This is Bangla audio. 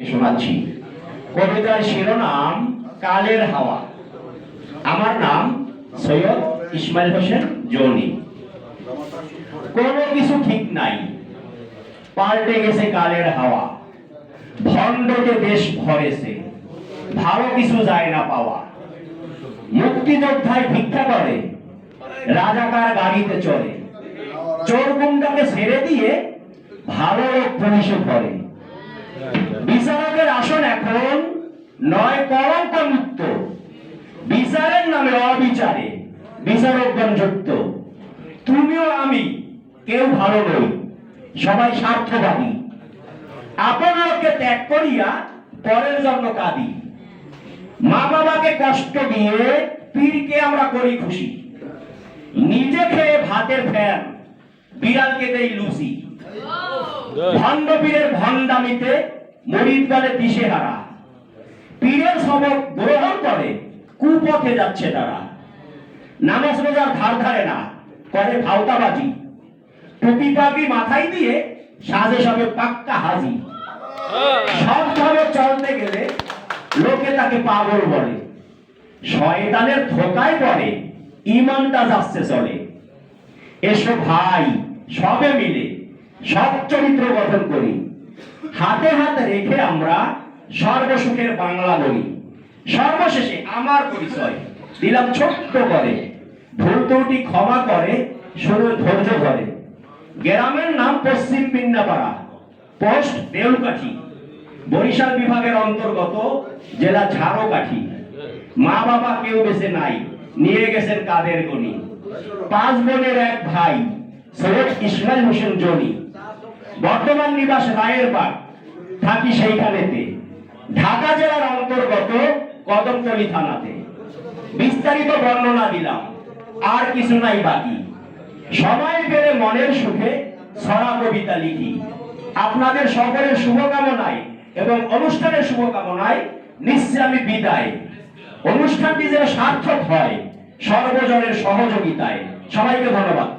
শোনাচ্ছি। কবিতার শিরোনাম, কালের হাওয়া। আমার নাম সৈয়দ ইসমাইল হোসেন জনি কোনো কিছু ঠিক নাই। পাল্টে গেছে কালের হাওয়া। ভণ্ডকে দেশ ভরেছে। ভালো কিছু যায় না পাওয়া। মুক্তিযোদ্ধায় ভিক্ষা করে। রাজাকার গাড়িতে চলে চোর ছেড়ে দিয়ে ভালো লোক পুলিশে ভরে। বিচারকের আসন এখন নয় কলঙ্ক মুক্ত বিচারের নামে অবিচারে বিচারকগণ যুক্ত। তুমিও আমি, কেউ ভালো নই, সবাই স্বার্থবাদী। আপন লোককে ত্যাগ করিয়া পরের জন্য কাঁদি। মা বাবাকে কষ্ট দিয়ে পীরকে আমরা করি খুশি। নিজে খেয়ে ভাতের ফ্যান, বিড়ালকে দেই লুচি। ভণ্ড পীরের ভণ্ডামিতে মরিদ বলে দিশেহারা পীরের সবক গ্রহণ করে কুপথে যাচ্ছে তারা। নামাজ রোজার ধার ধারে না করে ভাওতাবাজি। টুপি পাগড়ি মাথায় দিয়ে সাজে সবে পাক্কা হাজি। সবভাবে চলতে গেলে লোকে তাকে পাগল বলে। শয়তানের ধোকায় পড়ে ইমানটা যাচ্ছে চলে। এসো ভাই সবে মিলে। সব চরিত্র গঠন করি। হাতে হাতে রেখে আমরা সর্বসুখের বাংলা বলি। সর্বশেষে আমার পরিচয় দিলাম ছোট্ট করে। ভুল ত্রুটি ক্ষমা করে, শুরু ধৈর্য ধরে। গ্রামের নাম পশ্চিম পিন্নাপাড়া পোস্ট দেউলকাঠি বরিশাল বিভাগের অন্তর্গত জেলা ঝাড়কাঠি। মা বাবা কেউ বেঁচে নাই, নিয়ে গেছেন কাদের গনি পাঁচ বোনের এক ভাই, সৈয়দ ইসমাইল হোসেন জনি। বর্তমান নিবাস রায়ের বাগ থাকি সেইখানেতে। ঢাকা জেলার অন্তর্গত কদমতলী থানাতে। বিস্তারিত বর্ণনা দিলাম। আর কিছু নাই বাকি। সময় পেলে মনের সুখে ছড়া কবিতা লিখি। আপনাদের সকলের শুভকামনায় এবং অনুষ্ঠানের শুভকামনায় নিশ্চয় আমি বিদায়। অনুষ্ঠানটি যেন সার্থক হয়, সর্বজনের সহযোগিতায়। সবাইকে ধন্যবাদ।